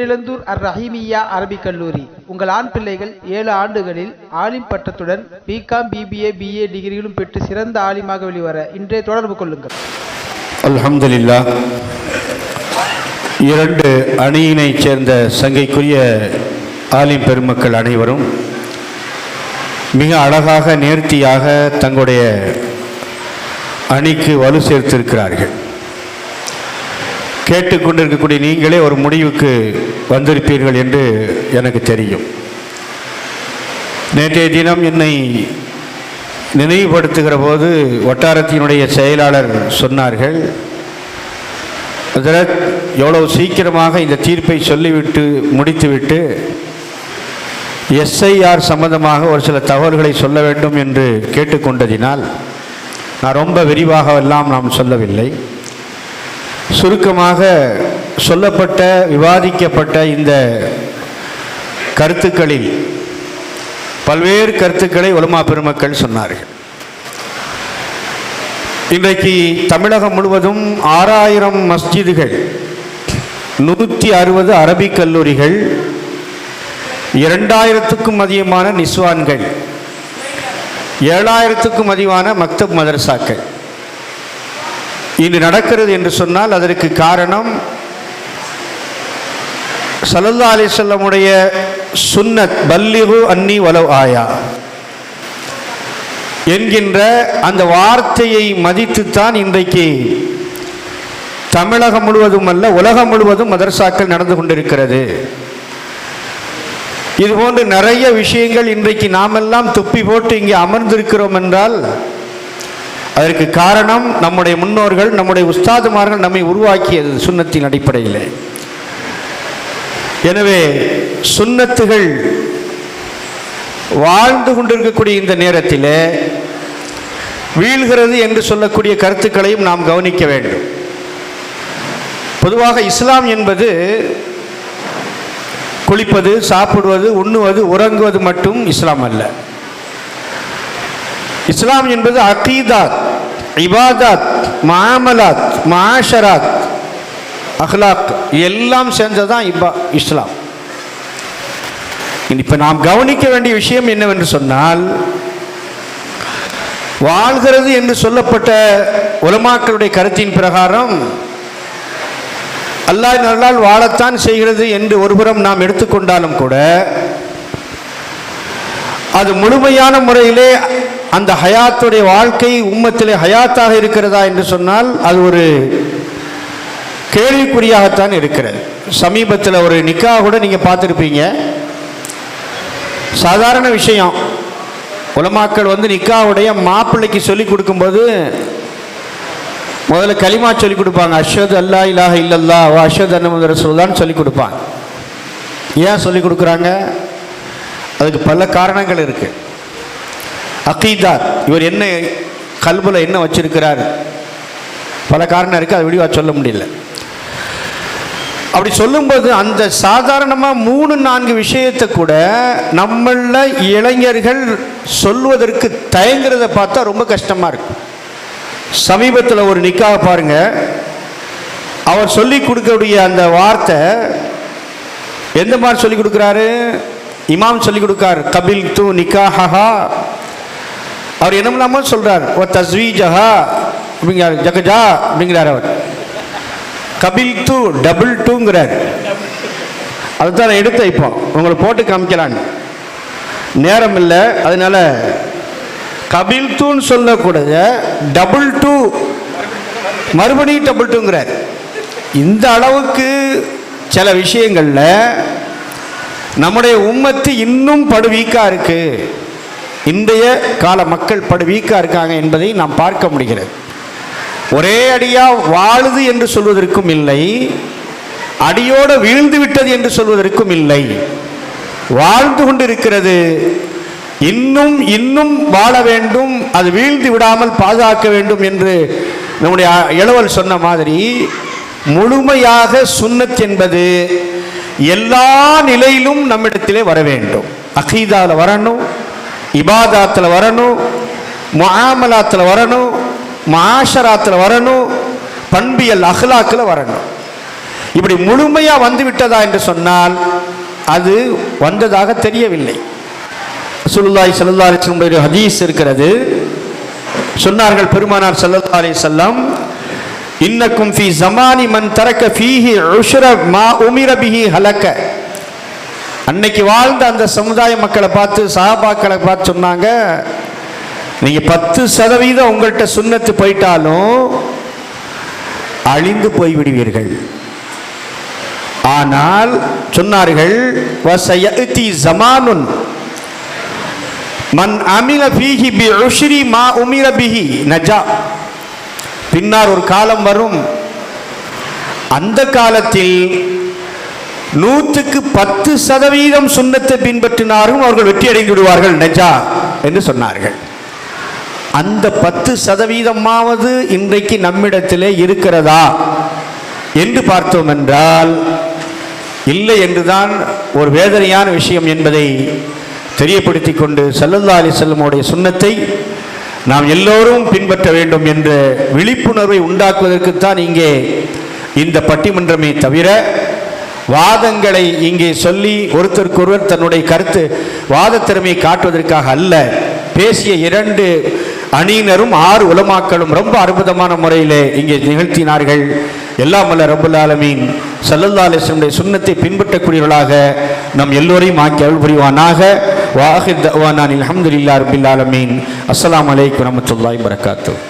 பேரிழந்தூர் அர் ரஹீமியா அரபிக் கல்லூரி. உங்கள் ஆண் பிள்ளைகள் ஏழு ஆண்டுகளில் ஆலிம் பட்டத்துடன் பிகாம் பிபிஏ பிஏ டிகிரிகளும் பெற்று சிறந்த ஆலிமாக வெளிவர இன்றே தொடர்பு கொள்ளுங்கள். அல்ஹம்துலில்லா இரண்டு அணியினைச் சேர்ந்த சங்கைக்குரிய ஆலிம் பெருமக்கள் அனைவரும் மிக அழகாக நேர்த்தியாக தங்களுடைய அணிக்கு வலு சேர்த்திருக்கிறார்கள். கேட்டுக்கொண்டிருக்கக்கூடிய நீங்களே ஒரு முடிவுக்கு வந்திருப்பீர்கள் என்று எனக்கு தெரியும். நேற்றைய தினம் என்னை நினைவுபடுத்துகிற போது வட்டாரத்தினுடைய செயலாளர் சொன்னார்கள் அதில் எவ்வளவு சீக்கிரமாக இந்த தீர்ப்பை சொல்லிவிட்டு முடித்துவிட்டு எஸ்ஐஆர் சம்பந்தமாக ஒரு சில தகவல்களை சொல்ல வேண்டும் என்று கேட்டுக்கொண்டதினால் நான் ரொம்ப விரிவாக எல்லாம் நாம் சொல்லவில்லை. சுருக்கமாக சொல்லப்பட்ட விவாதிக்கப்பட்ட இந்த கருத்துக்களில் பல்வேறு கருத்துக்களை உலமா பெருமக்கள் சொன்னார்கள். இன்றைக்கு தமிழகம் முழுவதும் ஆறாயிரம் மஸ்ஜிதுகள் நூற்றி அறுபது அரபிக் கல்லூரிகள் இரண்டாயிரத்துக்கும் அதிகமான நிஸ்வான்கள் ஏழாயிரத்துக்கும் அதிகமான மக்தப் மதரசாக்கள். இன்று நடக்கிறது என்று சொன்னால் அதற்கு காரணம் சல்லல்லா அலிசல்லமுடைய சுன்னத் பல்லிகு அன்னி வலவ் ஆயா. என்கின்ற அந்த வார்த்தையை மதித்துத்தான் இன்றைக்கு தமிழகம் முழுவதும் அல்ல உலகம் முழுவதும் மதரசாக்கள் நடந்து கொண்டிருக்கிறது. இதுபோன்று நிறைய விஷயங்கள் இன்றைக்கு நாமெல்லாம் துப்பி போட்டு இங்கே அமர்ந்திருக்கிறோம் என்றால் அதற்கு காரணம் நம்முடைய முன்னோர்கள் நம்முடைய உஸ்தாதுமார்கள் நம்மை உருவாக்கியது சுண்ணத்தின் அடிப்படையில். எனவே சுண்ணத்துகள் வாழ்ந்து கொண்டிருக்கக்கூடிய இந்த நேரத்தில் வீழ்கிறது என்று சொல்லக்கூடிய கருத்துக்களையும் நாம் கவனிக்க வேண்டும். பொதுவாக இஸ்லாம் என்பது குளிப்பது சாப்பிடுவது உண்ணுவது உறங்குவது மட்டும் இஸ்லாம் அல்ல. இஸ்லாம் என்பது அகீதாத் இபாதாத் மாமலாத் மாஷராத் அஹ்லாக் எல்லாம் சேர்ந்ததான் இப்பா இஸ்லாம். இப்போ நாம் கவனிக்க வேண்டிய விஷயம் என்னவென்று சொன்னால் வாழ்கிறது என்று சொல்லப்பட்ட உலமாக்களுடைய கருத்தின் பிரகாரம் அல்லாஹ் நல்லால் வாழத்தான் செய்கிறது என்று ஒருபுறம் நாம் எடுத்துக்கொண்டாலும் கூட அது முழுமையான முறையிலே அந்த ஹயாத்துடைய வாழ்க்கை உம்மத்திலே ஹயாத்தாக இருக்கிறதா என்று சொன்னால் அது ஒரு கேள்விக்குறியாகத்தான் இருக்கிறது. சமீபத்தில் ஒரு நிக்கா கூட நீங்கள் பார்த்துருப்பீங்க. சாதாரண விஷயம். உலமாக்கள் வந்து நிக்காவுடைய மாப்பிள்ளைக்கு சொல்லி கொடுக்கும்போது முதல்ல களிமா சொல்லி கொடுப்பாங்க. அஷத் அல்லா இல்லாஹ இல்லல்லா ஓ அஷத் அன்னமது ரசூல்லான்னு சொல்லி கொடுப்பாங்க. ஏன் சொல்லி கொடுக்குறாங்க? அதுக்கு பல காரணங்கள் இருக்குது அகீதாத் இவர் என்ன கல்பில் என்ன வச்சிருக்கிறார்? பல காரணம் இருக்குது அதை விடிவாக சொல்ல முடியல. அப்படி சொல்லும்போது அந்த சாதாரணமாக மூணு நான்கு விஷயத்தை கூட நம்மள இளைஞர்கள் சொல்வதற்கு தயங்குறத பார்த்தா ரொம்ப கஷ்டமாக இருக்கு. சமீபத்தில் ஒரு நிக்காக பாருங்க. அவர் சொல்லி கொடுக்கக்கூடிய அந்த வார்த்தை எந்த மாதிரி சொல்லி கொடுக்குறாரு? இமாம் சொல்லி கொடுக்கார் கபில் தூ நிக்காஹா அவர் என்னமில்லாம சொல்றார்? ஓ தஸ்வீஜஹா அப்படிங்கிறார். ஜகஜா அப்படிங்கிறார் அவர். கபில் டூ டபுள் டூங்கிறார். அதுதான் நான் எடுத்து வைப்போம் உங்களை போட்டு காமிக்கலான்னு. நேரம் இல்லை. அதனால கபில் டூன்னு சொல்லக்கூடாது. டபுள் டூ மறுபடியும் டபுள் டூங்கிறார். இந்த அளவுக்கு சில விஷயங்களில் நம்முடைய உம்மத்து இன்னும் படு வீக்காக இன்றைய கால மக்கள் படு வீக்காக இருக்காங்க என்பதை நாம் பார்க்க முடிகிறது. ஒரே அடியாக வாழுது என்று சொல்வதற்கும் இல்லை அடியோடு வீழ்ந்து விட்டது என்று சொல்வதற்கும் இல்லை. வாழ்ந்து கொண்டிருக்கிறது. இன்னும் இன்னும் வாழ வேண்டும் அது வீழ்ந்து விடாமல் பாதுகாக்க வேண்டும் என்று நம்முடைய இளவல் சொன்ன மாதிரி முழுமையாக சுண்ணத் என்பது எல்லா நிலையிலும் நம்மிடத்திலே வர வேண்டும். அகீதாவில் வரணும் இபாதாத்தில் வரணும் முஆமலாத்தில் வரணும் மாஷராத்தில் வரணும் பண்பியல் அஹ்லாக்கில் வரணும். இப்படி முழுமையாக வந்து விட்டதா என்று சொன்னால் அது வந்ததாக தெரியவில்லை. சுல்லாய் சல்லா அலிஸ்லமுடைய ஹதீஸ் இருக்கிறது. சொன்னார்கள் பெருமானார் சல்லல்லா அலி செல்லம் இன்னக்கும் ஃபி ஜமானி மன் தரக்க ஃபீஹி உஷர மா உமிர பிஹி ஹலக்க. அன்னைக்கு வாழ்ந்த அந்த சமுதாய மக்களை பார்த்து சஹாபாக்களை பார்த்து சொன்னாங்க நீங்க பத்து சதவீதம் உங்கள்கிட்ட சுண்ணத்து போயிட்டாலும் அழிந்து போய்விடுவீர்கள். ஆனால் சொன்னார்கள் ஜமானுன் மன் அமில பி உஷ்ரி மா உமிர பிஹி நஜா. பின்னார் ஒரு காலம் வரும். அந்த காலத்தில் நூற்றுக்கு பத்து சதவீதம் சுண்ணத்தை பின்பற்றினாரும் அவர்கள் வெற்றி அடைந்து விடுவார்கள் நெஜா என்று சொன்னார்கள். அந்த பத்து சதவீதமாவது இன்றைக்கு நம்மிடத்திலே இருக்கிறதா என்று பார்த்தோம் என்றால் இல்லை என்றுதான் ஒரு வேதனையான விஷயம் என்பதை தெரியப்படுத்தி கொண்டு சல்லல்லா அலி செல்லமுடைய சுண்ணத்தை நாம் எல்லோரும் பின்பற்ற வேண்டும் என்ற விழிப்புணர்வை உண்டாக்குவதற்குத்தான் இங்கே இந்த பட்டிமன்றமே தவிர வாதங்களை இங்கே சொல்லி ஒருத்தருக்கொருவர் தன்னுடைய கருத்து வாத திறமையை காட்டுவதற்காக அல்ல. பேசிய இரண்டு அணியினரும் ஆறு உலமாக்களும் ரொம்ப அற்புதமான முறையிலே இங்கே நிகழ்த்தினார்கள். எல்லாம் அல்ல ரபுல் ஆலமீன். சல்லல்லா அலிஸ்லமுடைய சுண்ணத்தை பின்பற்றக்கூடியவர்களாக நம் எல்லோரையும் ஆக்கி அருள் புரிவானாக. வாஹித் தவானான் அல்ஹம்துலில்லாஹி ரபில் ஆலமீன். அஸ்ஸலாமு அலைக்கும் வரஹ்மத்துல்லாஹி வரகாத்துஹு